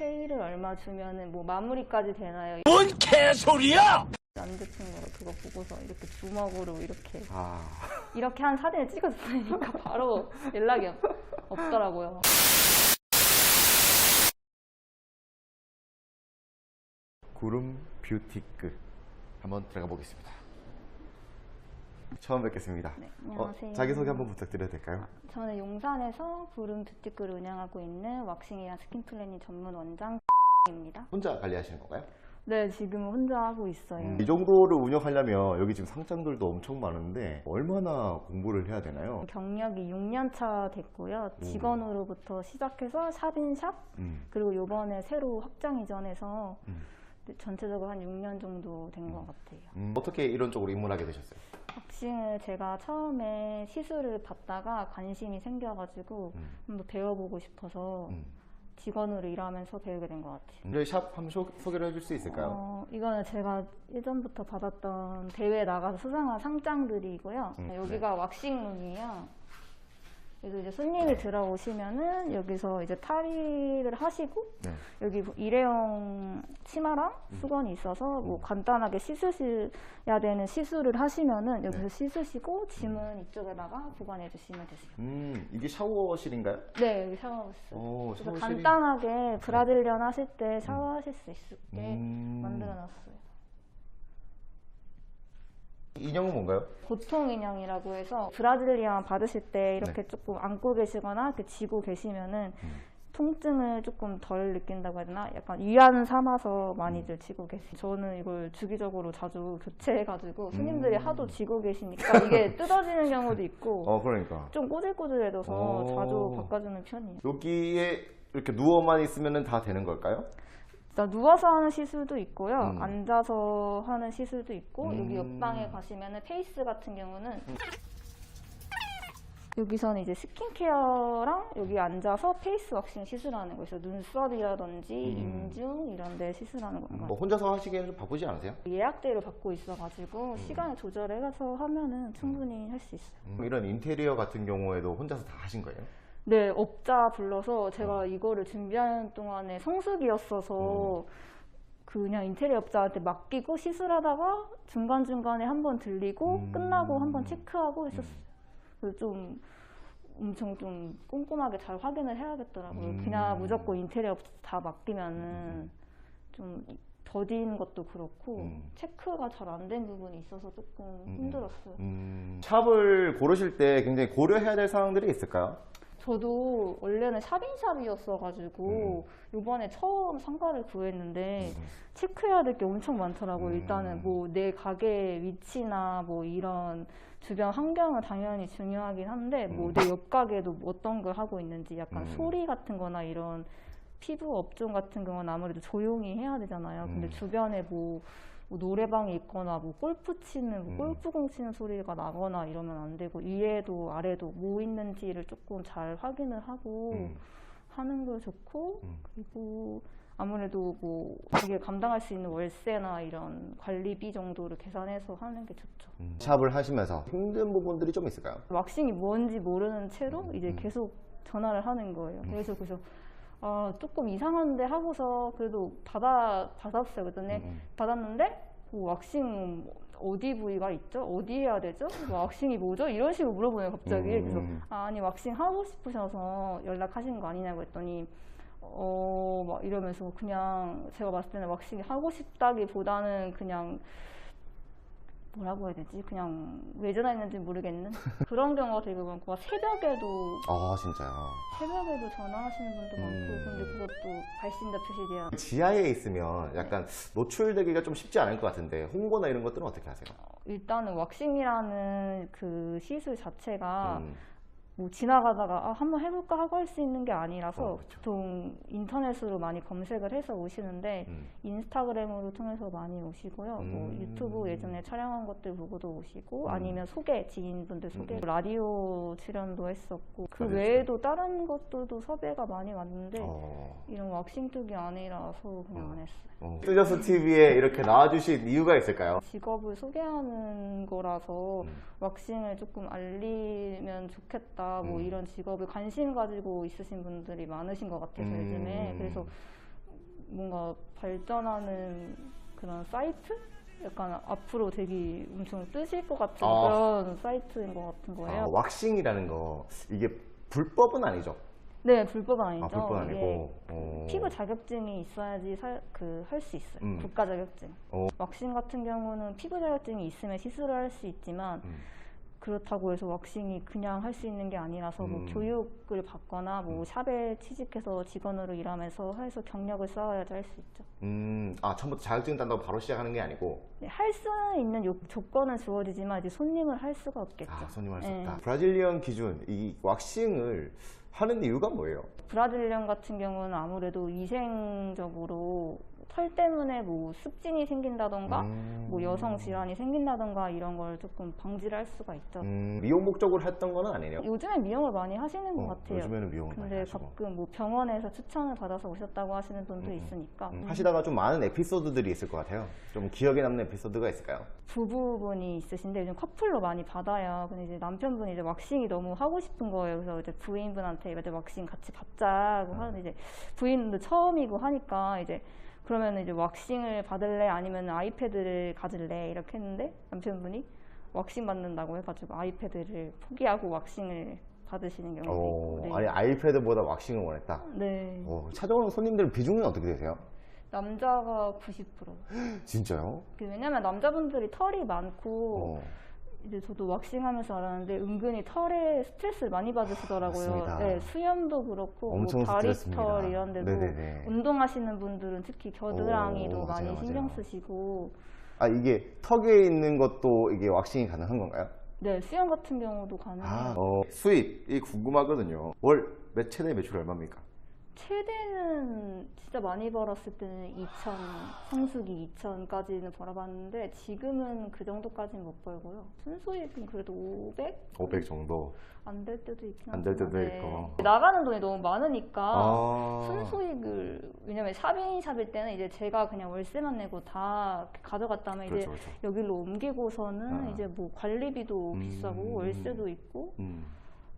페이를 얼마 주면은 뭐 마무리까지 되나요? 뭔 개소리야! 남자친구가 그거 보고서 이렇게 주먹으로 이렇게 아, 이렇게 한 사진을 찍어줬으니까 바로 연락이 없, 없더라고요. 구름 뷰티크 한번 들어가 보겠습니다. 처음 뵙겠습니다. 네, 어, 안녕하세요. 자기소개 한번 부탁드려도 될까요? 저는 용산에서 구름 뷰티크를 운영하고 있는 왁싱이랑 스킨 플래닝 전문 원장입니다. 혼자 관리하시는 건가요? 네, 지금 혼자 하고 있어요. 이 정도를 운영하려면 여기 지금 상장들도 엄청 많은데 얼마나 공부를 해야 되나요? 경력이 6년 차 됐고요. 직원으로부터 시작해서 샵인샵 음, 그리고 요번에 새로 확장 이전해서 음. 전체적으로 한 6년 정도 된 것 같아요. 음, 어떻게 이런 쪽으로 입문하게 되셨어요? 왁싱을 제가 처음에 시술을 받다가 관심이 생겨가지고 음. 한번 배워보고 싶어서 음. 직원으로 일하면서 배우게 된 것 같아요. 저희 샵 한번 소, 소개를 해줄 수 있을까요? 어, 이거는 제가 예전부터 받았던 대회 나가서 수상한 상장들이고요. 음, 여기가 왁싱룸이에요. 그래서 이제 손님이 들어오시면은 여기서 이제 탈의를 하시고 네. 여기 일회용 치마랑 음. 수건이 있어서 뭐 간단하게 씻으셔야 되는 시술을 하시면은 여기서 씻으시고 짐은 이쪽에다가 보관해 주시면 되세요. 음, 이게 샤워실인가요? 네, 여기 샤워부스. 오, 그래서 샤워실이- 간단하게 브라질리언 하실 때 샤워하실 수 있게 음. 만들어 놨어요. 인형은 뭔가요? 보통 인형이라고 해서 브라질리언 받으실 때 이렇게 네. 조금 안고 계시거나 이렇게 쥐고 계시면은 음. 통증을 조금 덜 느낀다고 해야 되나? 약간 위안 삼아서 많이들 쥐고 계세요. 저는 이걸 주기적으로 자주 교체해가지고 손님들이 음. 하도 쥐고 계시니까 이게 뜯어지는 경우도 있고 어, 그러니까. 좀 꼬질꼬질해져서 오. 자주 바꿔주는 편이에요. 여기에 이렇게 누워만 있으면 다 되는 걸까요? 누워서 하는 시술도 있고요. 음. 앉아서 하는 시술도 있고 음. 여기 옆방에 가시면은 페이스 같은 경우는 여기서는 이제 스킨케어랑 여기 앉아서 페이스 왁싱 시술하는 거 있어요. 눈썹이라든지 음. 인중 이런 데 시술하는 건가요? 뭐 혼자서 하시기에는 좀 바쁘지 않으세요? 예약대로 받고 있어가지고 시간을 조절해서 하면은 충분히 할 수 있어요. 음, 이런 인테리어 같은 경우에도 혼자서 다 하신 거예요? 네, 업자 불러서 어. 제가 이거를 준비하는 동안에 성수기였어서 음. 그냥 인테리어 업자한테 맡기고 시술하다가 중간중간에 한 번 들리고 음. 끝나고 한 번 체크하고 있었어요. 그래서 좀 엄청 좀 꼼꼼하게 잘 확인을 해야겠더라고요. 음. 그냥 무조건 인테리어 업자 다 맡기면은 좀 더딘 것도 그렇고 음. 체크가 잘 안 된 부분이 있어서 조금 힘들었어요. 음, 샵을 고르실 때 굉장히 고려해야 될 사항들이 있을까요? 저도 원래는 샵인샵이었어가지고 요번에 처음 상가를 구했는데 체크해야 될 게 엄청 많더라고요. 음. 일단은 뭐 내 가게 위치나 뭐 이런 주변 환경은 당연히 중요하긴 한데 뭐 음. 내옆 가게도 뭐 어떤 걸 하고 있는지 약간 음. 소리 같은 거나 이런 피부 업종 같은 경우는 아무래도 조용히 해야 되잖아요. 근데 음. 주변에 뭐, 뭐 노래방이 있거나 뭐 골프 치는 뭐 음. 골프공 치는 소리가 나거나 이러면 안 되고 위에도 아래도 뭐 있는지를 조금 잘 확인을 하고 음. 하는 게 좋고 음. 그리고 아무래도 뭐 이게 감당할 수 있는 월세나 이런 관리비 정도를 계산해서 하는 게 좋죠. 음. 샵을 하시면서 힘든 부분들이 좀 있을까요? 왁싱이 뭔지 모르는 채로 이제 음. 계속 전화를 하는 거예요. 그래서 그래서 아 조금 이상한데 하고서 그래도 받아 받았어요. 그랬더니 음, 음. 받았는데 뭐 왁싱 어디 부위가 있죠? 어디 해야 되죠? 뭐 왁싱이 뭐죠? 이런 식으로 물어보네요 갑자기. 음, 그래서 음. 아, 아니 왁싱 하고 싶으셔서 연락하신 거 아니냐고 했더니 어, 막 이러면서 그냥 제가 봤을 때는 왁싱이 하고 싶다기 보다는 그냥 뭐라고 해야 되지? 그냥 왜 전화했는지 모르겠는 그런 경우가 되게 많고 막 새벽에도 아 진짜요. 새벽에도 전화하시는 분도 많고 음. 근데 그것도 발신자 표시돼야 지하에 있으면 약간 노출되기가 좀 쉽지 않을 것 같은데 홍보나 이런 것들은 어떻게 하세요? 일단은 왁싱이라는 그 시술 자체가 음. 뭐 지나가다가 아, 한번 해볼까 하고 할 수 있는 게 아니라서 어, 그쵸. 보통 인터넷으로 많이 검색을 해서 오시는데 음. 인스타그램으로 통해서 많이 오시고요. 뭐 음. 유튜브 예전에 촬영한 것들 보고도 오시고 음. 아니면 소개 지인분들 소개 음. 라디오 출연도 했었고 그 라디오 외에도 다른 것들도 섭외가 많이 왔는데 어. 이런 왁싱 쪽이 아니라서 그냥 안 했어요. 어. 뜰려서 TV에 이렇게 나와주신 이유가 있을까요? 직업을 소개하는 거라서 음. 왁싱을 조금 알리면 좋겠다 뭐 음. 이런 직업에 관심 가지고 있으신 분들이 많으신 것 같아서 음. 요즘에 그래서 뭔가 발전하는 그런 사이트? 약간 앞으로 되게 엄청 뜨실 것 같은 아. 그런 사이트인 것 같은 아, 거예요. 왁싱이라는 거 이게 불법은 아니죠? 네, 불법은 아니죠. 아, 이게 아니고. 어. 피부 자격증이 있어야지 그 할 수 있어요. 음. 국가 자격증. 어. 왁싱 같은 경우는 피부 자격증이 있으면 시술을 할 수 있지만 음. 그렇다고 해서 왁싱이 그냥 할 수 있는 게 아니라서 뭐 음. 교육을 받거나 뭐 음. 샵에 취직해서 직원으로 일하면서 해서 경력을 쌓아야지 할 수 있죠. 음, 아 처음부터 자격증 딴다고 바로 시작하는 게 아니고 네, 할 수는 있는 요- 조건은 주어지지만 이제 손님을 할 수가 없겠죠. 아 손님 할 수 네. 없다. 브라질리언 기준 이 왁싱을 하는 이유가 뭐예요? 브라질리언 같은 경우는 아무래도 위생적으로 털 때문에 뭐 습진이 생긴다던가 음. 뭐 여성 질환이 생긴다던가 이런 걸 조금 방지를 할 수가 있죠. 음, 미용 목적으로 했던 건 아니네요. 요즘에 미용을 많이 하시는 것 어, 같아요. 요즘에는 미용을 많이 근데 하시고 가끔 뭐 병원에서 추천을 받아서 오셨다고 하시는 분도 음, 음. 있으니까 음, 음, 하시다가 좀 많은 에피소드들이 있을 것 같아요. 좀 기억에 남는 에피소드가 있을까요? 부부분이 있으신데 요즘 커플로 많이 받아요. 근데 이제 남편분이 이제 왁싱이 너무 하고 싶은 거예요. 그래서 이제 부인분한테 이제 왁싱 같이 받자고 음. 하는데 이제 부인도 처음이고 하니까 이제 그러면 이제 왁싱을 받을래 아니면 아이패드를 가질래 이렇게 했는데 남편분이 왁싱 받는다고 해가지고 아이패드를 포기하고 왁싱을 받으시는 경우도 어, 있고. 네. 아니 아이패드보다 왁싱을 원했다. 네. 어, 찾아오는 손님들 비중은 어떻게 되세요? 남자가 90%. 진짜요? 그 왜냐면 남자분들이 털이 많고 어, 이제 저도 왁싱하면서 알았는데 은근히 털에 스트레스를 많이 받으시더라고요. 맞습니다. 네, 수염도 그렇고 엄청 뭐 스트레스입니다. 다리털 이런 데도 네네네. 운동하시는 분들은 특히 겨드랑이도 오, 많이 맞아요, 신경 맞아요. 쓰시고 아 이게 턱에 있는 것도 이게 왁싱이 가능한 건가요? 네 수염 같은 경우도 가능해요. 아, 어, 수입이 궁금하거든요. 월 매, 최대 매출 얼마입니까? 최대는 진짜 많이 벌었을 때는 2천 성수기 2천까지는 벌어봤는데 지금은 그 정도까지는 못 벌고요. 순수익은 그래도 500? 500 정도. 안 될 때도 있긴 안될 하지만, 때도 네. 있고. 나가는 돈이 너무 많으니까 아, 순수익을 왜냐면 샵인 샵일 때는 이제 제가 그냥 월세만 내고 다 가져갔다면 이제 그렇죠, 그렇죠. 여기로 옮기고서는 아. 이제 뭐 관리비도 음. 비싸고 월세도 있고 음,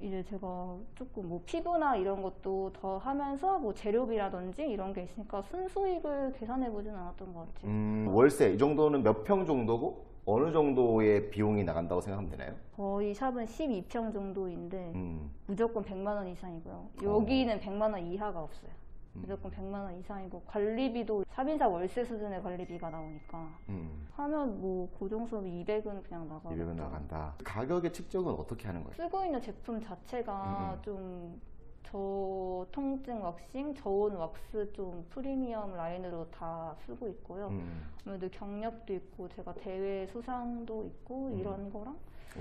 이제 제가 조금 뭐 피부나 이런 것도 더 하면서 뭐 재료비라든지 이런 게 있으니까 순수익을 계산해 보진 않았던 것 같아요. 음, 월세 이 정도는 몇 평 정도고 어느 정도의 비용이 나간다고 생각하면 되나요? 거의 샵은 12평 정도인데 음, 무조건 100만 원 이상이고요. 여기는 100만 원 이하가 없어요. 음. 무조건 100만 원 이상이고 관리비도 샵인샵 월세 수준의 관리비가 나오니까 음, 하면 뭐 고정 수업이 200은 그냥 나가고 200은 나간다. 가격의 측정은 어떻게 하는 거예요? 쓰고 있는 제품 자체가 음, 음. 좀 저통증 왁싱, 저온 왁스 좀 프리미엄 라인으로 다 쓰고 있고요. 음, 아무래도 경력도 있고 제가 대회 수상도 있고 음. 이런 거랑 오.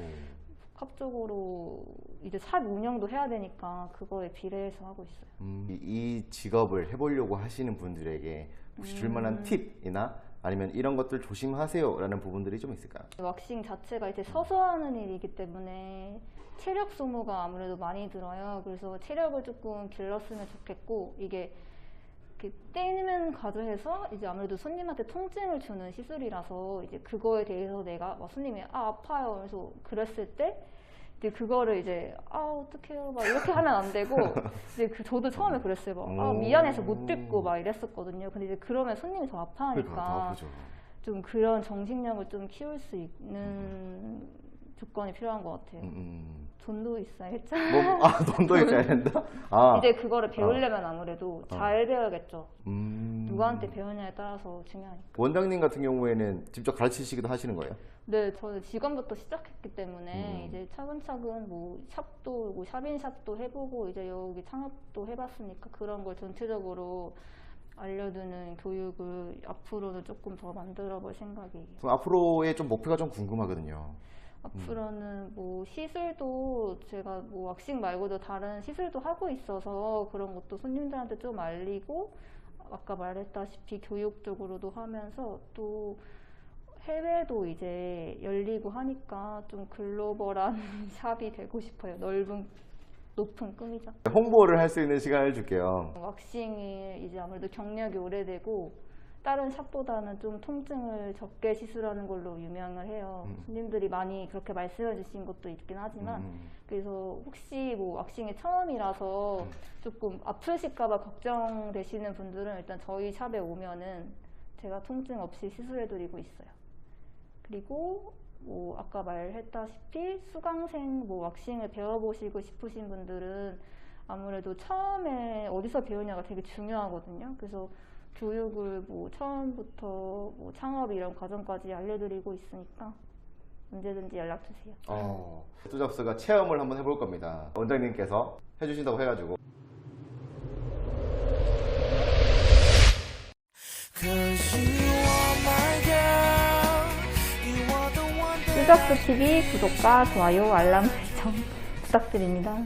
복합적으로 이제 샵 운영도 해야 되니까 그거에 비례해서 하고 있어요. 음, 이, 이 직업을 해보려고 하시는 분들에게 혹시 줄 만한 음. 팁이나 아니면 이런 것들 조심하세요라는 부분들이 좀 있을까요? 왁싱 자체가 이제 서서 하는 일이기 때문에 체력 소모가 아무래도 많이 들어요. 그래서 체력을 조금 길렀으면 좋겠고 이게 이렇게 떼는 과정에서 이제 아무래도 손님한테 통증을 주는 시술이라서 이제 그거에 대해서 내가 막 손님이 아 아파요. 그래서 그랬을 때 이제 그거를 이제 아 어떡해요 막 이렇게 하면 안 되고 이제 그 저도 처음에 그랬어요. 막, 아 오. 미안해서 못 듣고 막 이랬었거든요. 근데 이제 그러면 손님이 더 그러니까 더 아파하니까 아프죠. 좀 그런 정신력을 좀 키울 수 있는 조건이 필요한 것 같아요. 음, 음. 돈도 있어야겠죠. 뭐, 아, 돈도 있어야 된다? 아, 이제 그거를 배우려면 아무래도 잘 배워야겠죠. 음. 누구한테 배우냐에 따라서 중요하니까. 원장님 같은 경우에는 직접 가르치시기도 하시는 거예요? 네, 저는 직원부터 시작했기 때문에 음. 이제 차근차근 뭐 샵도 뭐 샵인샵도 해보고 이제 여기 창업도 해봤으니까 그런 걸 전체적으로 알려주는 교육을 앞으로는 조금 더 만들어 볼 생각이에요. 그럼 앞으로의 좀 목표가 좀 궁금하거든요. 앞으로는 뭐 시술도 제가 뭐 왁싱 말고도 다른 시술도 하고 있어서 그런 것도 손님들한테 좀 알리고 아까 말했다시피 교육적으로도 하면서 또 해외도 이제 열리고 하니까 좀 글로벌한 샵이 되고 싶어요. 넓은 높은 꿈이죠. 홍보를 할 수 있는 시간을 줄게요. 왁싱이 이제 아무래도 경력이 오래되고 다른 샵보다는 좀 통증을 적게 시술하는 걸로 유명을 해요. 음. 손님들이 많이 그렇게 말씀해 주신 것도 있긴 하지만 음. 그래서 혹시 뭐 왁싱이 처음이라서 음. 조금 아프실까봐 걱정되시는 분들은 일단 저희 샵에 오면은 제가 통증 없이 시술해 드리고 있어요. 그리고 뭐 아까 말했다시피 수강생 뭐 왁싱을 배워보시고 싶으신 분들은 아무래도 처음에 어디서 배우냐가 되게 중요하거든요. 그래서 교육을 뭐 처음부터 뭐 창업 이런 과정까지 알려드리고 있으니까 언제든지 연락 주세요. 어, 뚜잡스가 체험을 한번 해볼 겁니다. 원장님께서 해주신다고 해가지고. 뚜적스 TV 구독과 좋아요, 알람 설정 부탁드립니다.